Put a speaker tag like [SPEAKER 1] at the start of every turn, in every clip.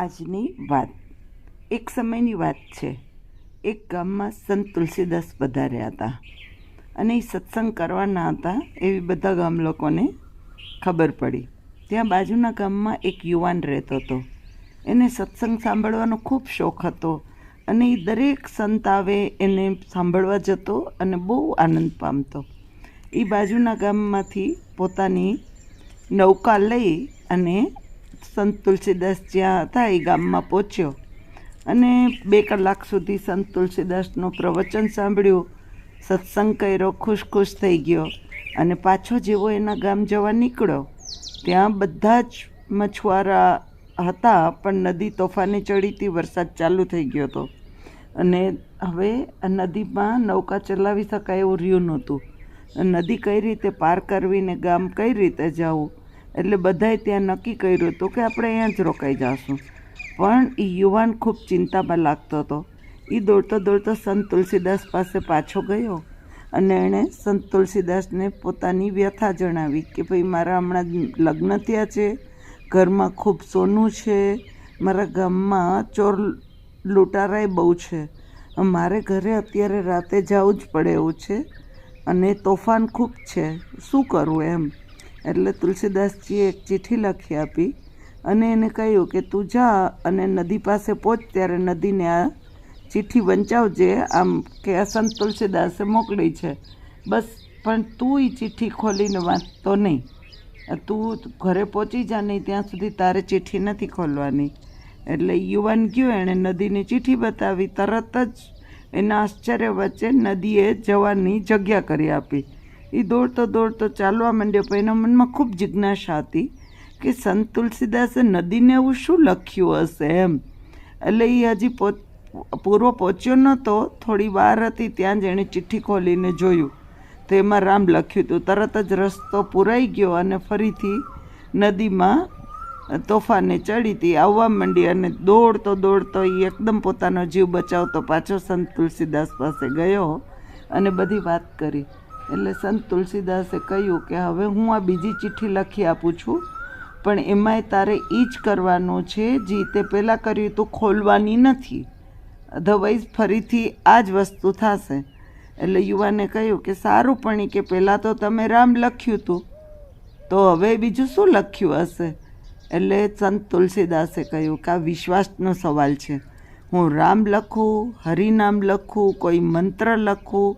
[SPEAKER 1] આજની વાત. એક સમયની વાત છે. એક ગામમાં સંત તુલસીદાસ પધાર્યા હતા. અને એ સત્સંગ કરવાના હતા એવી બધા ગામ લોકોને ખબર પડી. ત્યાં બાજુના ગામમાં એક યુવાન રહેતો હતો. એને સત્સંગ સાંભળવાનો ખૂબ શોખ હતો અને એ દરેક સંત આવે એને સાંભળવા જતો અને બહુ આનંદ પામતો. એ બાજુના ગામમાંથી પોતાની નૌકા લઈ અને સંત તુલસીદાસ જ્યાં હતા એ ગામમાં પહોંચ્યો. અને બે કલાક સુધી સંત તુલસીદાસનું પ્રવચન સાંભળ્યું. સત્સંગ કર્યો ખુશ ખુશ થઈ ગયો અને પાછો જેવો એના ગામ જવા નીકળ્યો. ત્યાં બધા જ મછુઆરા હતા, પણ નદી તોફાને ચડી વરસાદ ચાલુ થઈ ગયો હતો. અને હવે નદીમાં નૌકા ચલાવી શકાય એવું રહ્યું નહોતું. નદી કઈ રીતે પાર કરવી ને ગામ કઈ રીતે જવું એટલે બધાએ ત્યાં નક્કી કર્યું હતું કે આપણે અહીંયા જ રોકાઈ જઈશું પણ એ યુવાન ખૂબ ચિંતામાં લાગતો હતો. એ દોડતો દોડતો સંત તુલસીદાસ પાસે પાછો ગયો અને એણે સંત તુલસીદાસને પોતાની વ્યથા જણાવી કે ભાઈ, મારા હમણાં લગ્ન થયા છે, ઘરમાં ખૂબ સોનું છે, મારા ગામમાં ચોર લૂંટારાય બહુ છે. મારે ઘરે અત્યારે રાતે જવું જ પડે એવું છે અને તોફાન ખૂબ છે. શું કરવું એમ? એટલે તુલસીદાસજીએ એક ચિઠ્ઠી લખી આપી અને એને કહ્યું કે તું જા અને નદી પાસે પહોંચ ત્યારે નદીને આ ચિઠ્ઠી વંચાવજે. આમ કે આ તુલસીદાસે મોકલી છે. બસ, પણ તું એ ચિઠ્ઠી ખોલીને વાંચતો નહીં. તું ઘરે પહોંચી જા નહીં, ત્યાં સુધી તારે ચિઠ્ઠી નથી ખોલવાની. એટલે યુવાન ગયો, એણે નદીની ચિઠ્ઠી બતાવી. તરત જ એના આશ્ચર્ય વચ્ચે નદીએ જવાની જગ્યા કરી આપી. એ દોડતો દોડતો ચાલવા માંડ્યો, પણ એના મનમાં ખૂબ જિજ્ઞાસા હતી કે સંત તુલસીદાસે નદીને એવું શું લખ્યું હશે એમ. એટલે એ હજી પોત પૂર્વ પહોંચ્યો નહોતો, થોડી વાર હતી ત્યાં જ એણે ચિઠ્ઠી ખોલીને જોયું. તો એમાં રામ લખ્યું હતું, તરત જ રસ્તો પુરાઈ ગયો અને ફરીથી નદીમાં તોફાને ચડી હતી, આવવા માંડી અને દોડતો દોડતો એ એકદમ પોતાનો જીવ બચાવતો પાછો સંત તુલસીદાસ પાસે ગયો અને બધી વાત કરી. એટલે સંત તુલસીદાસે કહ્યું કે હવે હું આ બીજી ચિઠ્ઠી લખી આપું છું, પણ એમાંય તારે એ જ કરવાનું છે, જે તે પહેલાં કર્યું તો ખોલવાની નથી. અધરવાઇઝ ફરીથી આ જ વસ્તુ થશે. એટલે યુવાને કહ્યું કે સારું પણ કે પહેલાં તો તમે રામ લખ્યું હતું તો હવે બીજું શું લખ્યું હશે? એટલે સંત તુલસીદાસે કહ્યું કે આ વિશ્વાસનો સવાલ છે. હું રામ લખું, હરિનામ લખું, કોઈ મંત્ર લખું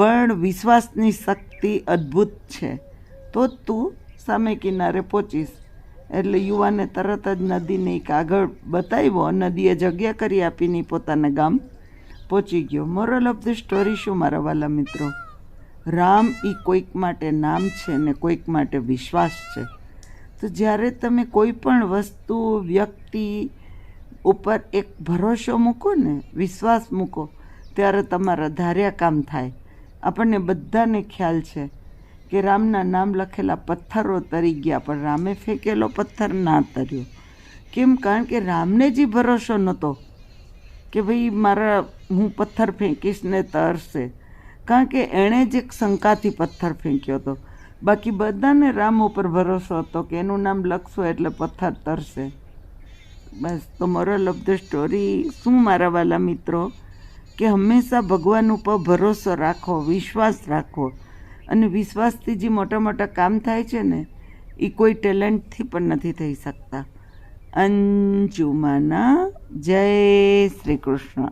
[SPEAKER 1] પણ વિશ્વાસની શક્તિ અદ્ભુત છે. તો જ તું સામે કિનારે પહોંચીશ. એટલે યુવાને તરત જ નદીને એક આગળ બતાવ્યો નદીએ જગ્યા કરી આપીને પોતાના ગામ પહોંચી ગયો. મોરલ ઓફ ધ સ્ટોરી શું, મારા વાલા મિત્રો? રામ એ કોઈક માટે નામ છે ને કોઈક માટે વિશ્વાસ છે. તો જ્યારે તમે કોઈ પણ વસ્તુ, વ્યક્તિ ઉપર એક ભરોસો મૂકો ને, વિશ્વાસ મૂકો, ત્યારે તમારા ધાર્યા કામ થાય. આપણને બધાને ખ્યાલ છે કે રામના નામ લખેલા પથ્થરો તરી ગયા, પણ રામે ફેંકેલો પથ્થર ના તર્યો. કેમ? કારણ કે રામને જ ભરોસો નહોતો કે ભાઈ મારા, હું પથ્થર ફેંકીશ ને તરશે કારણ કે એણે જ એક શંકાથી પથ્થર ફેંક્યો હતો. બાકી બધાને રામ ઉપર ભરોસો હતો કે એનું નામ લખશો એટલે પથ્થર તરશે. બસ, તો મોરલ ઓફ ધ સ્ટોરી શું મારા વાલા મિત્રો? કે હંમેશા ભગવાન ઉપર ભરોસો રાખો, વિશ્વાસ રાખો. અને વિશ્વાસથી જે મોટા મોટા કામ થાય છે ને, એ કોઈ ટેલેન્ટથી પણ નથી થઈ શકતા. અંજુમાના જય શ્રી કૃષ્ણ.